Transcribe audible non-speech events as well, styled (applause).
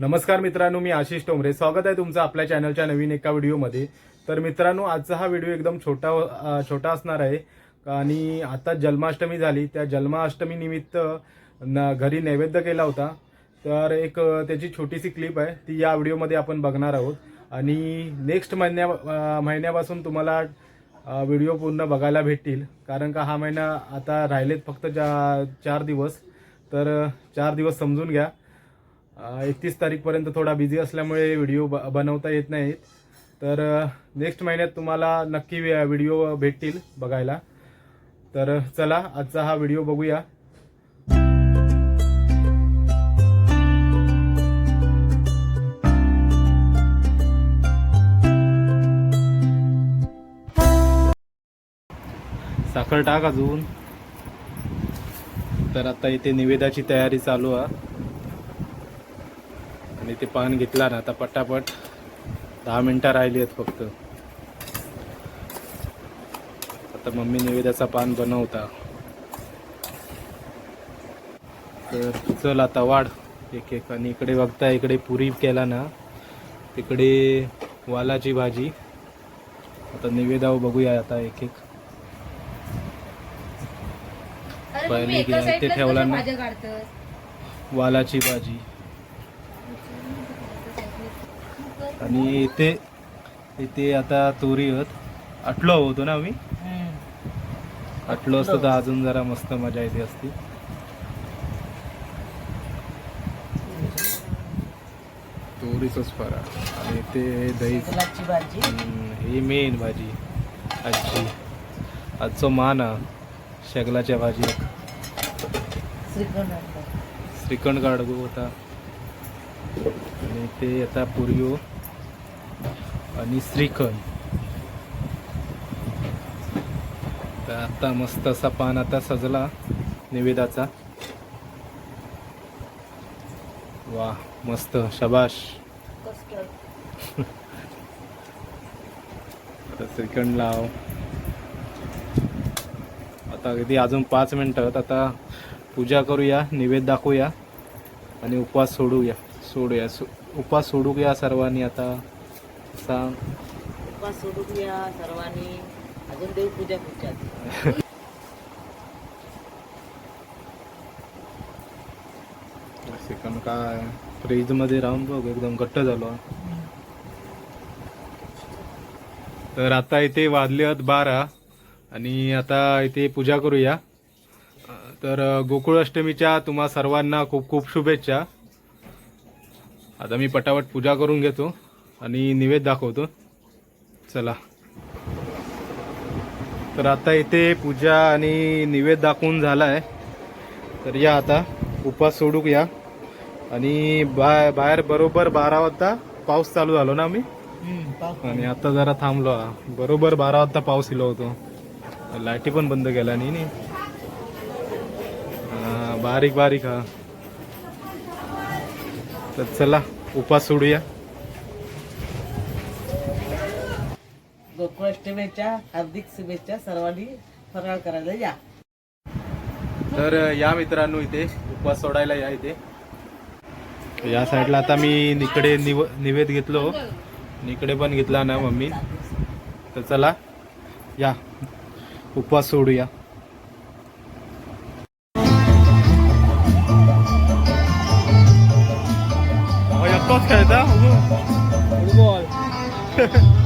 नमस्कार मित्रांनो मी आशिष टोमरे. स्वागत आहे तुमचं आपल्या चॅनलच्या नवीन एका व्हिडिओमध्ये. तर मित्रांनो आजचा हा व्हिडिओ एकदम छोटा छोटा असणार आहे. आणि आता जन्माष्टमी झाली. त्या जन्माष्टमी निमित्त न घरी नैवेद्य केला होता. तर एक त्याची छोटीशी क्लिप आहे. ती या व्हिडिओमध्ये आपण बघणार आहोत. आणि नेक्स्ट महिन्या महिन्यापासून तुम्हाला व्हिडिओ पूर्ण बघायला भेटतील. कारण का हा महिना आता राहिलेत फक्त चार दिवस. तर चार दिवस समजून घ्या. एकतीस तारीखपर्यंत थोडा बिझी असल्यामुळे व्हिडिओ ब बनवता येत नाहीत. तर नेक्स्ट महिन्यात तुम्हाला नक्की व्हिडिओ भेटतील बघायला. तर चला आजचा हा व्हिडिओ बघूया. साखर टाक अजून. तर आता इथे निवेदाची तयारी चालू आहे. आणि ते पान घेतला ना आता पटापट दहा मिनिटं राहिली आहेत फक्त. आता मम्मी निवेदाचा पान बनवता. तर चल आता वाढ. एक एक आणि इकडे बघता इकडे पुरी केला ना तिकडे वालाची भाजी. आता निवेदाव बघूया आता एक एक. पहिले ठेवला ना. वालाची भाजी. आणि इथे इथे आता तोरी आहेत आटलो होतो ना आम्ही? आटलो असतो तर अजून जरा मस्त मजा येते असती. तोरीचंच फरा आणि ते दही ही मेन भाजी. आजची. आजचो मान हा शेगलाच्या भाजी श्रीखंड. काढगो होता. आणि ते आता पुरियो आणि श्रीखंड तर आता मस्त असा पान आता सजला निवेदाचा. वा मस्त शबाश. आता श्रीखंड लाव. आता अगदी अजून पाच मिनिटात आता पूजा करूया निवेद दाखवूया आणि उपवास सोडूया. सोडूया. सो उपवास सोडूया सर्वांनी आता. सांग उपवास सोडून सर्वांनी. अजून देवपूजा पुढच्यात श्रीखंड काय? फ्रीजमध्ये राहून बघ एकदम घट्ट झालो. तर आता इथे वाजले आहेत बारा आणि आता इथे पूजा करूया. तर गोकुळ अष्टमीच्या तुम्हा सर्वांना खूप खूप शुभेच्छा. आता मी पटापट पूजा करून घेतो. आणि निवेद दाखवतो. चला. तर आता इथे पूजा आणि निवेद दाखवून झाला आहे तर या आता. उपवास सोडूक या. आणि बा बाहेर बरोबर बारा वाजता पाऊस चालू झालो ना आम्ही? आणि आता जरा थांबलो. बरोबर बारा वाजता पाऊस इलो होतो. लाईटी पण बंद केला नाही नी. बारीक बारीक हा. तर चला उपास सोडूया. गोकुळाष्टमीच्या हार्दिक शुभेच्छा सर्वांनी फराळ करायला या. तर या मित्रांनो इथे उपवास सोडायला या इथे. या साईडला आता मी इकडे निव निवेद घेतलो. इकडे पण घेतला ना मम्मी. तर चला या. उपवास सोडूया. एकटाच खेळता (laughs)